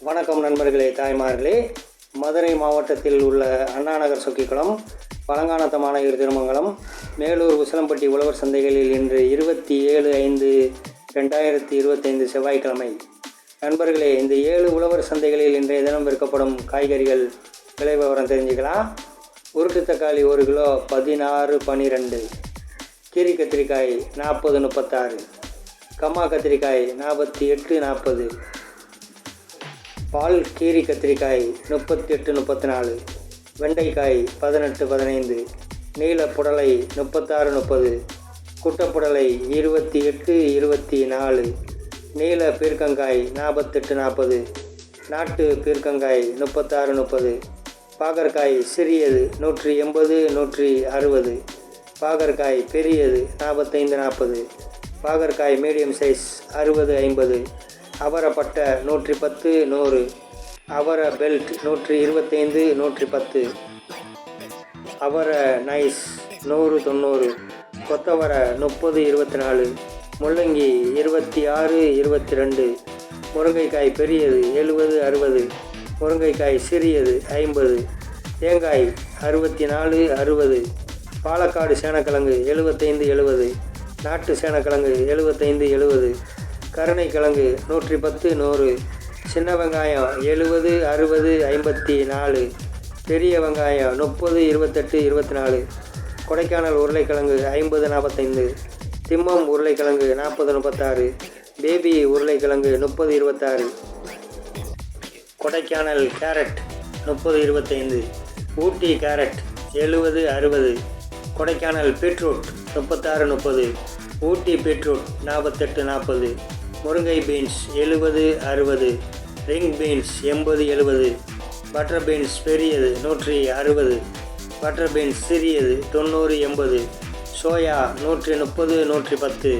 வணக்கம் நண்பர்களே தாய்மார்களே. மதுரை மாவட்டத்தில் உள்ள அண்ணாநகர் சொக்கிக்குளம் பழங்கானத்தமான இரு திருமங்கலம் மேலூர் உசிலம்பட்டி உழவர் சந்தைகளில் இன்று இருபத்தி ஏழு ஐந்து ரெண்டாயிரத்தி இருபத்தைந்து செவ்வாய்க்கிழமை. நண்பர்களே இந்த ஏழு உழவர் சந்தைகளில் இன்றைய தினம் விற்கப்படும் காய்கறிகள் விலை விவரம் தெரிஞ்சுக்கலாம். உருட்டு தக்காளி ஒரு கிலோ பதினாறு பன்னிரெண்டு கீரி கத்திரிக்காய் நாற்பது முப்பத்தாறு. கம்மா கத்திரிக்காய் நாற்பத்தி எட்டு நாற்பது. பால் கீரி கத்திரிக்காய் முப்பத்தி எட்டு முப்பத்தி நாலு வெண்டைக்காய் பதினெட்டு பதினைந்து. நீல புடலை முப்பத்தாறு முப்பது. குட்டப்புடலை இருபத்தி எட்டு இருபத்தி நாலு. நீல பீர்க்கங்காய் நாற்பத்தெட்டு நாற்பது நாட்டு பீர்க்கங்காய் முப்பத்தாறு முப்பது. பாகற்காய் சிறியது நூற்றி எண்பது நூற்றி அறுபது. பாகற்காய் பெரியது நாற்பத்தைந்து நாற்பது பாகற்காய் மீடியம் சைஸ் அறுபது ஐம்பது. அவரப்பட்டை நூற்றி பத்து நூறு. அவர பெல்ட் நூற்றி இருபத்தைந்து நூற்றி பத்து அவர நைஸ் நூறு தொண்ணூறு. கொத்தவரை முப்பது இருபத்தி நாலு முள்ளங்கி இருபத்தி ஆறு இருபத்தி ரெண்டு முருங்கைக்காய் பெரியது எழுபது அறுபது. முருங்கைக்காய் சிறியது ஐம்பது. தேங்காய் அறுபத்தி நாலு அறுபது. பாலக்காடு சேனக்கிழங்கு எழுபத்தைந்து எழுபது. நாட்டு சேனக்கிழங்கு எழுபத்தைந்து எழுபது. கருணைக்கிழங்கு நூற்றி பத்து நூறு. சின்ன வெங்காயம் எழுபது அறுபது ஐம்பத்தி நாலு. பெரிய வெங்காயம் முப்பது இருபத்தெட்டு இருபத்தி நாலு கொடைக்கானல் உருளைக்கிழங்கு ஐம்பது நாற்பத்தைந்து திம்மம் உருளைக்கிழங்கு நாற்பது முப்பத்தாறு. பேபி உருளைக்கிழங்கு முப்பது இருபத்தாறு. கொடைக்கானல் கேரட் முப்பது இருபத்தைந்து. ஊட்டி கேரட் எழுபது அறுபது. கொடைக்கானல் பீட்ரூட் முப்பத்தாறு முப்பது. ஊட்டி பீட்ரூட் நாற்பத்தெட்டு நாற்பது முருங்கை பீன்ஸ் எழுபது அறுபது ரிங் பீன்ஸ் எண்பது எழுபது பட்டர் பீன்ஸ் பெரியது நூற்றி அறுபது பட்டர் பீன்ஸ் சிறியது தொண்ணூறு எண்பது சோயா நூற்றி முப்பது நூற்றி பத்து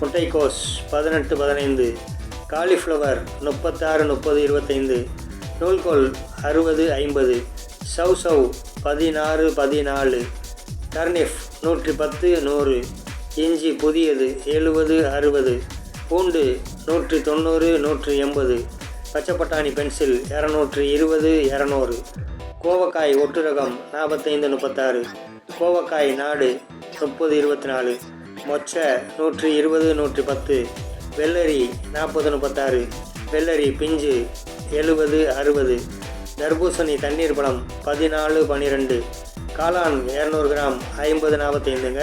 முட்டைக்கோஸ் பதினெட்டு பதினைந்து காலிஃப்ளவர் முப்பத்தாறு முப்பது இருபத்தைந்து நூல்கோல் அறுபது ஐம்பது சவ் சவ் பதினாறு பதினாலு டர்னிஃப் நூற்றி பத்து நூறு இஞ்சி புதியது எழுபது அறுபது பூண்டு நூற்றி தொண்ணூறு நூற்றி எண்பது பச்சைப்பட்டாணி பென்சில் இரநூற்றி இருபது இரநூறு கோவக்காய் ஒட்டுரகம் நாற்பத்தைந்து முப்பத்தாறு கோவக்காய் நாடு முப்பது இருபத்தி நாலு மொச்சை நூற்றி இருபது நூற்றி பத்து வெள்ளரி நாற்பது முப்பத்தாறு வெள்ளரி பிஞ்சு எழுபது அறுபது தர்பூசணி தண்ணீர் பழம் பதினாலு பன்னிரெண்டு காளான் இரநூறு கிராம் ஐம்பது நாற்பத்தைந்துங்க